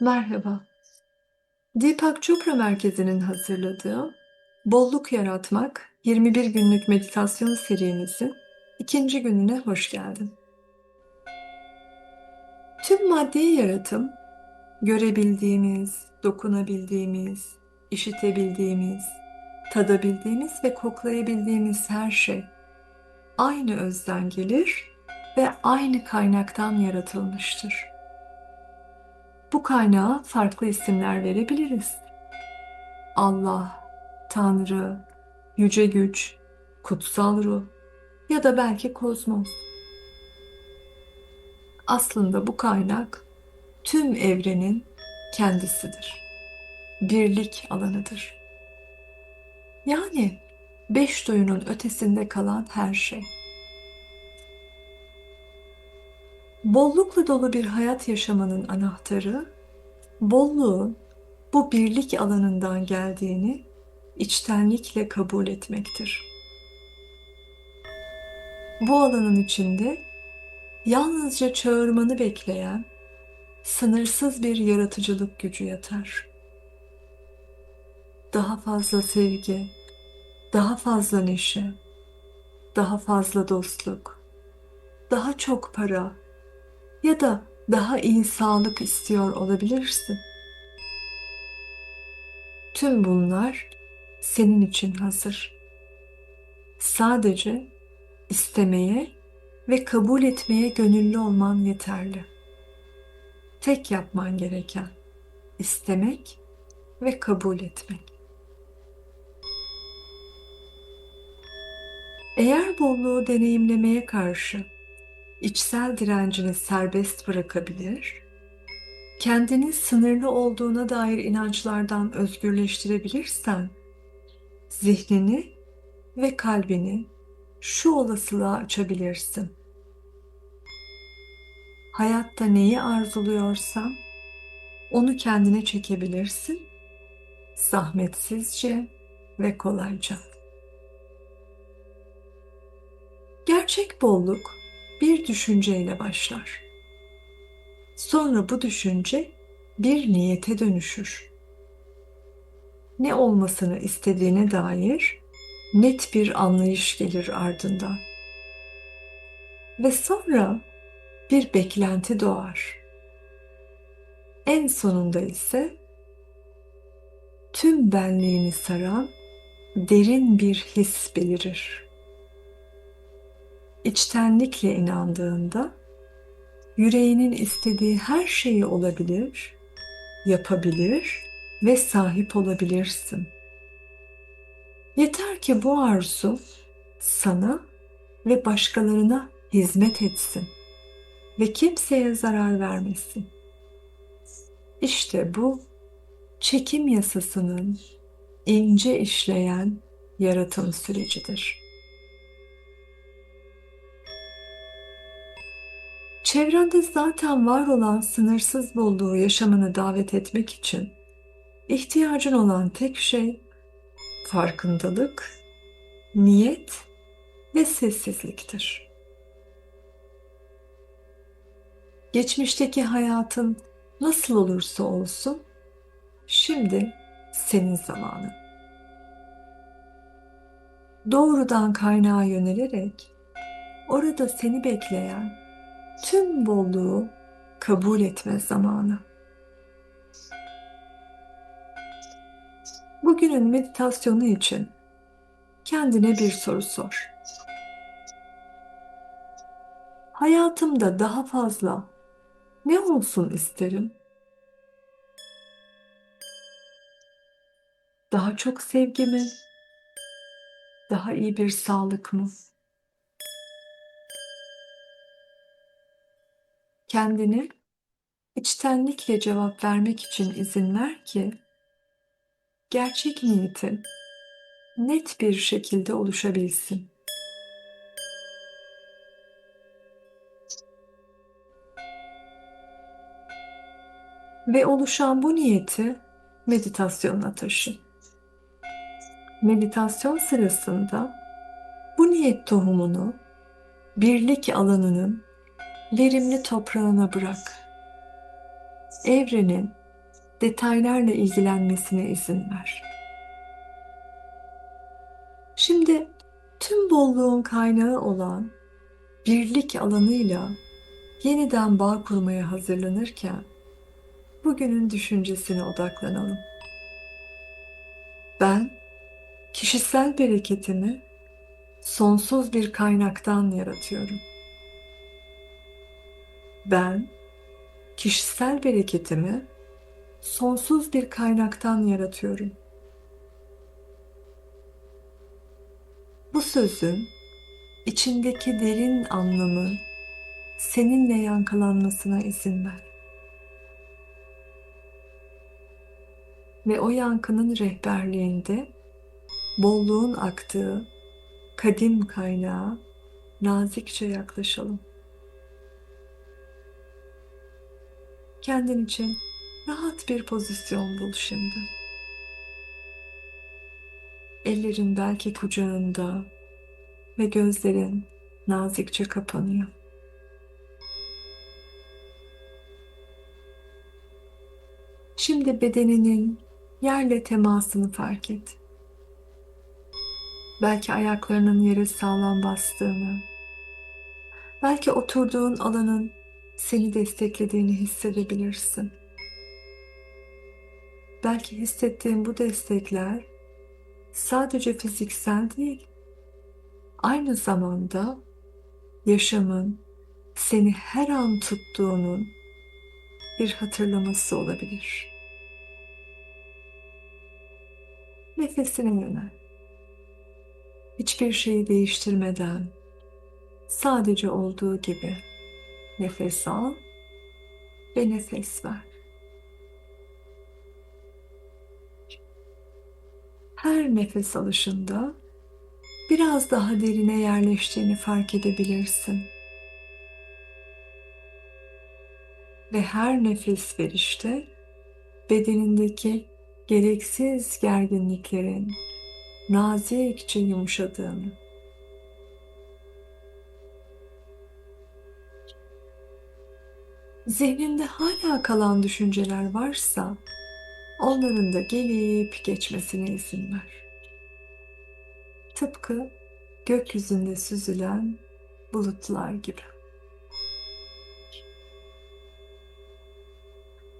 Merhaba. Deepak Chopra Merkezi'nin hazırladığı Bolluk Yaratmak 21 günlük meditasyon serimizin ikinci gününe hoş geldin. Tüm maddi yaratım, görebildiğimiz, dokunabildiğimiz, işitebildiğimiz, tadabildiğimiz ve koklayabildiğimiz her şey aynı özden gelir ve aynı kaynaktan yaratılmıştır. Bu kaynağa farklı isimler verebiliriz. Allah, Tanrı, Yüce Güç, Kutsal Ruh ya da belki kozmos. Aslında bu kaynak tüm evrenin kendisidir. Birlik alanıdır. Yani beş duyunun ötesinde kalan her şey. Bollukla dolu bir hayat yaşamanın anahtarı, bolluğun bu birlik alanından geldiğini içtenlikle kabul etmektir. Bu alanın içinde yalnızca çağırmanı bekleyen sınırsız bir yaratıcılık gücü yatar. Daha fazla sevgi, daha fazla neşe, daha fazla dostluk, daha çok para, ya da daha iyi sağlık istiyor olabilirsin. Tüm bunlar senin için hazır. Sadece istemeye ve kabul etmeye gönüllü olman yeterli. Tek yapman gereken istemek ve kabul etmek. Eğer bolluğu deneyimlemeye karşı içsel direncini serbest bırakabilir, kendini sınırlı olduğuna dair inançlardan özgürleştirebilirsen, zihnini ve kalbini şu olasılığa açabilirsin. Hayatta neyi arzuluyorsan onu kendine çekebilirsin, zahmetsizce ve kolayca. Gerçek bolluk bir düşünceyle başlar. Sonra bu düşünce bir niyete dönüşür. Ne olmasını istediğine dair net bir anlayış gelir ardından. Ve sonra bir beklenti doğar. En sonunda ise tüm benliğini saran derin bir his belirir içtenlikle inandığında yüreğinin istediği her şeyi olabilir, yapabilir ve sahip olabilirsin. Yeter ki bu arzu sana ve başkalarına hizmet etsin ve kimseye zarar vermesin. İşte bu çekim yasasının ince işleyen yaratım sürecidir.'' Çevrende zaten var olan sınırsız bolluğu yaşamını davet etmek için ihtiyacın olan tek şey farkındalık, niyet ve sessizliktir. Geçmişteki hayatın nasıl olursa olsun şimdi senin zamanın. Doğrudan kaynağa yönelerek orada seni bekleyen tüm bolluğu kabul etme zamanı. Bugünün meditasyonu için kendine bir soru sor. Hayatımda daha fazla ne olsun isterim? Daha çok sevgi mi? Daha iyi bir sağlık mı? Kendine içtenlikle cevap vermek için izin ver ki gerçek niyetin net bir şekilde oluşabilsin. Ve oluşan bu niyeti meditasyona taşı. Meditasyon sırasında bu niyet tohumunu birlik alanının verimli toprağına bırak. Evrenin detaylarla ilgilenmesine izin ver. Şimdi tüm bolluğun kaynağı olan birlik alanıyla yeniden bağ kurmaya hazırlanırken bugünün düşüncesine odaklanalım. Ben kişisel bereketimi sonsuz bir kaynaktan yaratıyorum. Ben kişisel bereketimi sonsuz bir kaynaktan yaratıyorum. Bu sözün içindeki derin anlamı seninle yankılanmasına izin ver. Ve o yankının rehberliğinde bolluğun aktığı kadim kaynağa nazikçe yaklaşalım. Kendin için rahat bir pozisyon bul şimdi. Ellerin belki kucağında ve gözlerin nazikçe kapanıyor. Şimdi bedeninin yerle temasını fark et. Belki ayaklarının yere sağlam bastığını, belki oturduğun alanın seni desteklediğini hissedebilirsin. Belki hissettiğin bu destekler sadece fiziksel değil, aynı zamanda yaşamın seni her an tuttuğunun bir hatırlaması olabilir. Nefesine yönel. Hiçbir şeyi değiştirmeden sadece olduğu gibi nefes al ve nefes ver. Her nefes alışında biraz daha derine yerleştiğini fark edebilirsin. Ve her nefes verişte bedenindeki gereksiz gerginliklerin nazikçe yumuşadığını zihninde hala kalan düşünceler varsa onların da gelip geçmesine izin ver. Tıpkı gökyüzünde süzülen bulutlar gibi.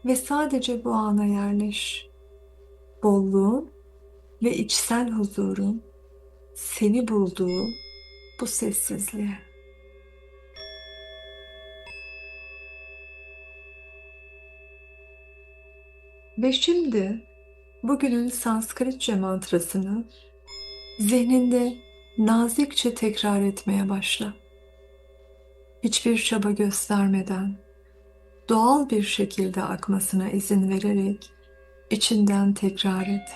Ve sadece bu ana yerleş. Bolluğun ve içsel huzurun seni bulduğu bu sessizliğe. Ve şimdi bugünün Sanskritçe mantrasını zihninde nazikçe tekrar etmeye başla. Hiçbir çaba göstermeden doğal bir şekilde akmasına izin vererek içinden tekrar et.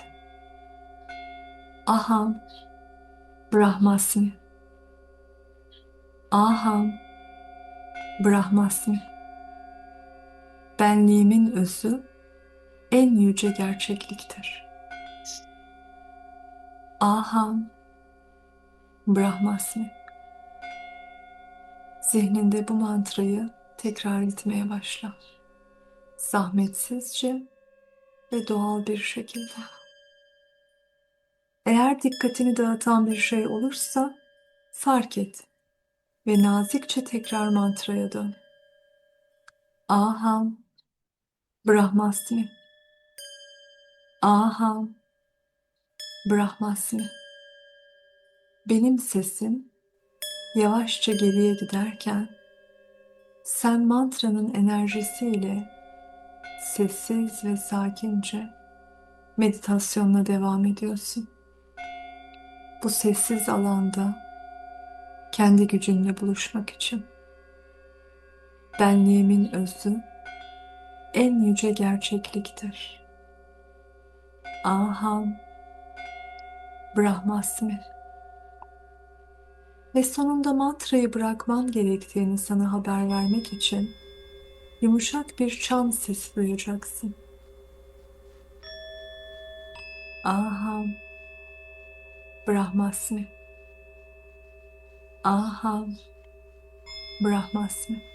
Aham Brahmasmi Aham Brahmasmi Benliğimin özü en yüce gerçekliktir. Aham Brahmasmi Zihninde bu mantrayı tekrar etmeye başla. Zahmetsizce ve doğal bir şekilde. Eğer dikkatini dağıtan bir şey olursa fark et ve nazikçe tekrar mantraya dön. Aham Brahmasmi Aham Brahmasmi Benim sesim yavaşça geriye giderken sen mantranın enerjisiyle sessiz ve sakince meditasyonla devam ediyorsun. Bu sessiz alanda kendi gücünle buluşmak için benliğimin özü en yüce gerçekliktir. Aham Brahmasmi ve sonunda mantrayı bırakman gerektiğini sana haber vermek için yumuşak bir çan sesi duyacaksın. Aham Brahmasmi Aham Brahmasmi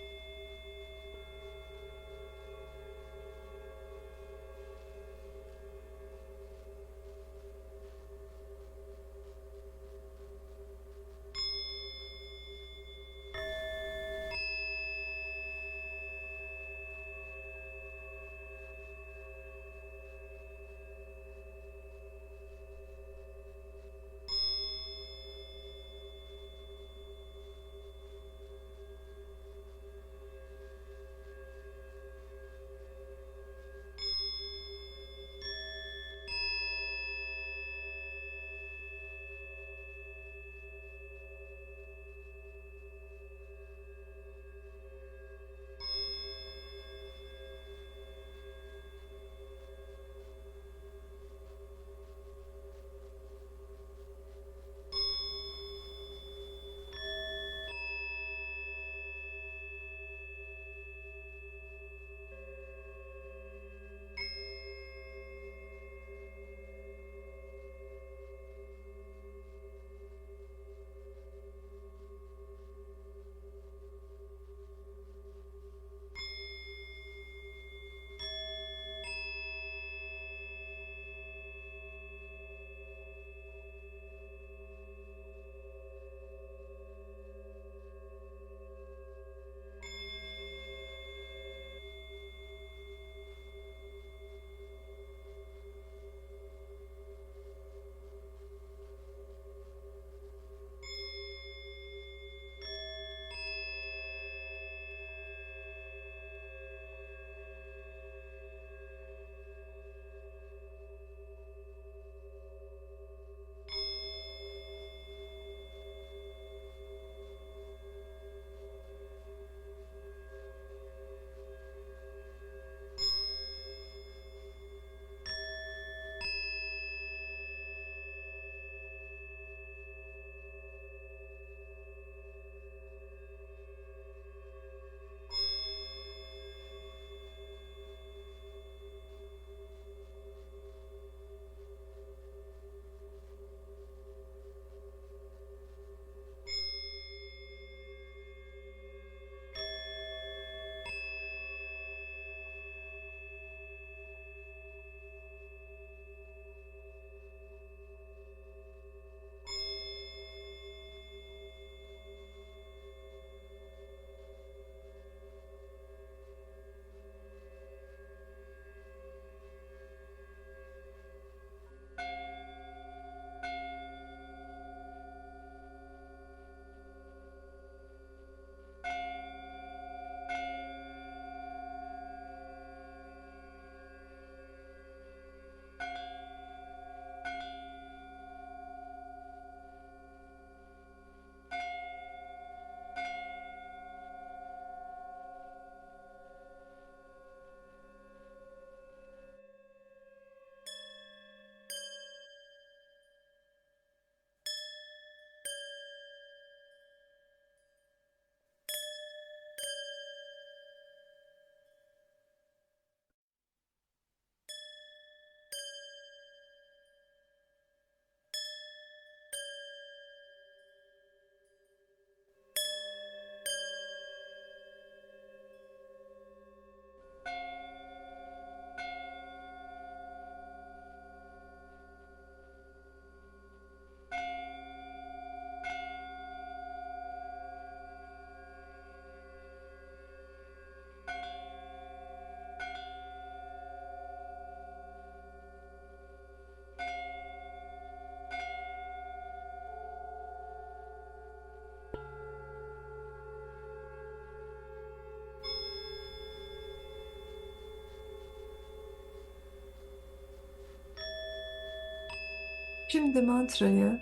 Şimdi mantrayı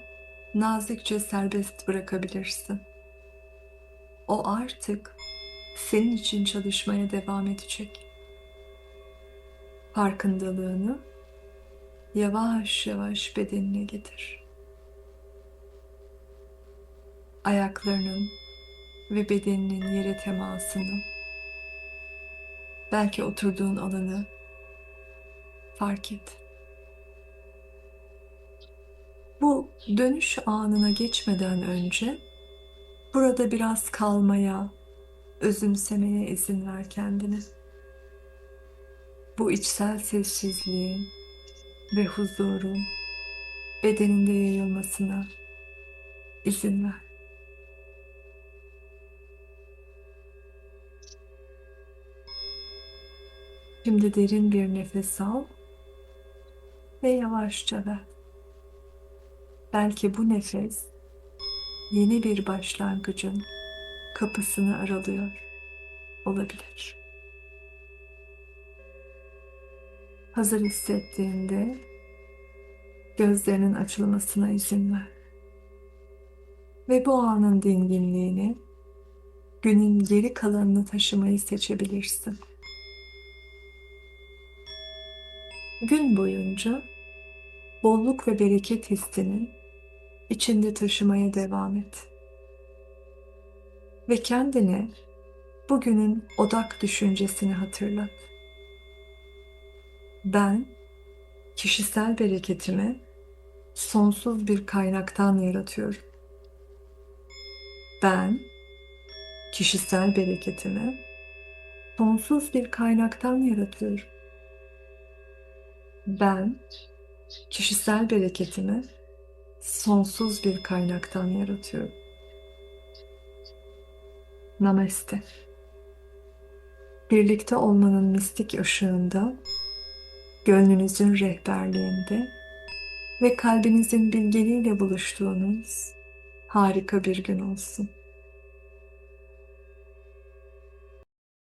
nazikçe serbest bırakabilirsin. O artık senin için çalışmaya devam edecek. Farkındalığını yavaş yavaş bedenine getir. Ayaklarının ve bedeninin yere temasını, belki oturduğun alanı fark et. Bu dönüş anına geçmeden önce burada biraz kalmaya, özümsemeye izin ver kendine. Bu içsel sessizliğin ve huzurun bedeninde yayılmasına izin ver. Şimdi derin bir nefes al ve yavaşça ver. Belki bu nefes yeni bir başlangıcın kapısını aralıyor olabilir. Hazır hissettiğinde gözlerinin açılmasına izin ver. Ve bu anın dinginliğini günün geri kalanını taşımayı seçebilirsin. Gün boyunca bolluk ve bereket hissinin içinde taşımaya devam et. Ve kendine bugünün odak düşüncesini hatırlat. Ben kişisel bereketimi sonsuz bir kaynaktan yaratıyorum. Ben kişisel bereketimi sonsuz bir kaynaktan yaratıyorum. Ben kişisel bereketimi sonsuz bir kaynaktan yaratıyorum. Namaste. Birlikte olmanın mistik ışığında, gönlünüzün rehberliğinde ve kalbinizin bilgeliğiyle buluştuğunuz harika bir gün olsun.